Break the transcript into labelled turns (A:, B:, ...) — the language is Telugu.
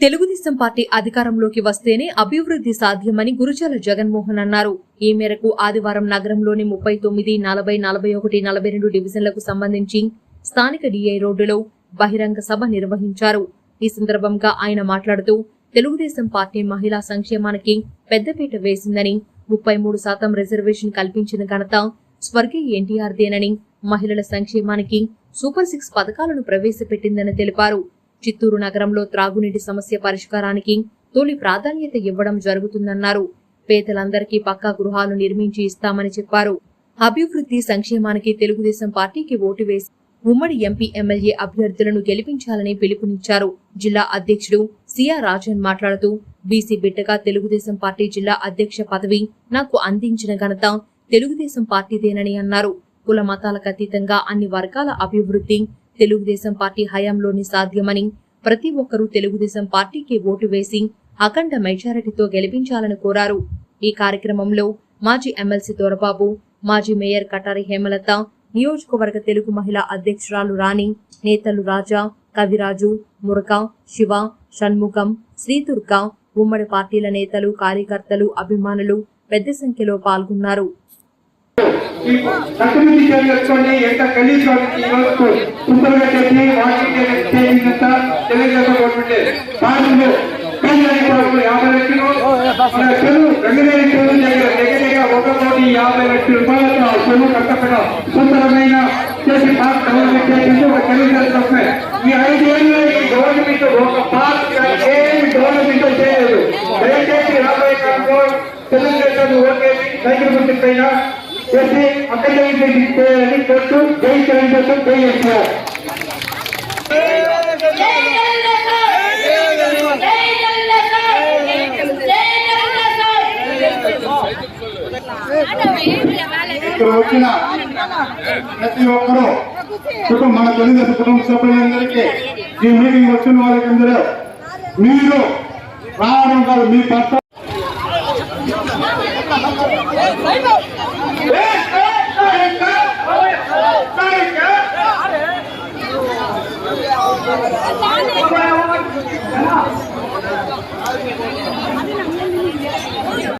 A: తెలుగుదేశం పార్టీ అధికారంలోకి వస్తేనే అభివృద్ధి సాధ్యమని గురుజాల జగన్మోహన్ అన్నారు. ఈ మేరకు ఆదివారం నగరంలోని ముప్పై తొమ్మిది నలభై నలభై ఒకటి నలభై రెండు డివిజన్లకు సంబంధించి స్థానిక డిఐ రోడ్డులో బహిరంగ సభ నిర్వహించారు. ఈ సందర్భంగా ఆయన మాట్లాడుతూ తెలుగుదేశం పార్టీ మహిళా సంక్షేమానికి పెద్దపీట వేసిందని ముప్పై మూడు శాతం రిజర్వేషన్ కల్పించిన ఘనత స్వర్గీయ ఎన్టీఆర్దేనని మహిళల సంక్షేమానికి సూపర్ సిక్స్ పథకాలను ప్రవేశపెట్టిందని తెలిపారు. చిత్తూరు నగరంలో త్రాగునీటి సమస్య పరిష్కారానికి తొలి ప్రాధాన్యత ఇవ్వడం జరుగుతుందన్నారు. పేదలందరికీ పక్కా గృహాలు నిర్మించి ఇస్తామని చెప్పారు. అభివృద్ధి సంక్షేమానికి తెలుగుదేశం పార్టీకి ఓటు వేసి ఉమ్మడి ఎంపీ ఎమ్మెల్యే అభ్యర్థులను గెలిపించాలని పిలుపునిచ్చారు. జిల్లా అధ్యక్షుడు సిఆర్ రాజన్ మాట్లాడుతూ బీసీ బిడ్డగా తెలుగుదేశం పార్టీ జిల్లా అధ్యక్ష పదవి నాకు అందించిన ఘనత తెలుగుదేశం పార్టీదేనని అన్నారు. కుల మతాలకు అతీతంగా అన్ని వర్గాల అభివృద్ధి తెలుగుదేశం పార్టీ హయాంలోని సాధ్యమని ప్రతి ఒక్కరూ తెలుగుదేశం పార్టీకి ఓటు వేసి అఖండ మెజారిటీతో గెలిపించాలని కోరారు. ఈ కార్యక్రమంలో మాజీ ఎమ్మెల్సీ దొరబాబు మాజీ మేయర్ కటారి హేమలత నియోజకవర్గ తెలుగు మహిళా అధ్యక్షురాలు రాణి నేతలు రాజా కవిరాజు మురక శివ షణ్ముఖం శ్రీదుర్గ ఉమ్మడి పార్టీల నేతలు కార్యకర్తలు అభిమానులు పెద్ద సంఖ్యలో పాల్గొన్నారు.
B: అభివృద్ధి చేయొచ్చుకోండి ఎంత కలిసి ఈరోజు చెప్పి వాటికి చేసినంత తెలుగుదేశం గవర్నమెంట్ పార్టీలు యాభై లక్షలు చెరువు రంగనేని చెరువు దగ్గర ఒక కోటి యాభై లక్షల రూపాయలతో చెరువు సుందరమైన చేసి పార్క్ డెవలప్మెంట్ చేసింది ఒక తెలుగుదేశం గవర్నమెంట్ ఈ ఐదేళ్ళు ఈ గవర్నమెంట్ ఒక పార్క్ డెవలప్మెంట్ చేయలేదు. దయచేసి రాబోయే కాలంలో తెలుగుదేశం ఓటేసి సైకిల్ చేసి అక్కడ చేయాలని కోర్టు జై కోసం జై ఎన్టీఆర్ ఇక్కడ వచ్చిన ప్రతి ఒక్కరూ కుటుంబ మన తెలుగుదేశం కుటుంబ సభ్యులందరికీ ఈ మీటింగ్ వచ్చిన వాళ్ళకి అందరూ మీరు రావడం కాదు మీ పట్ల
C: Thank you.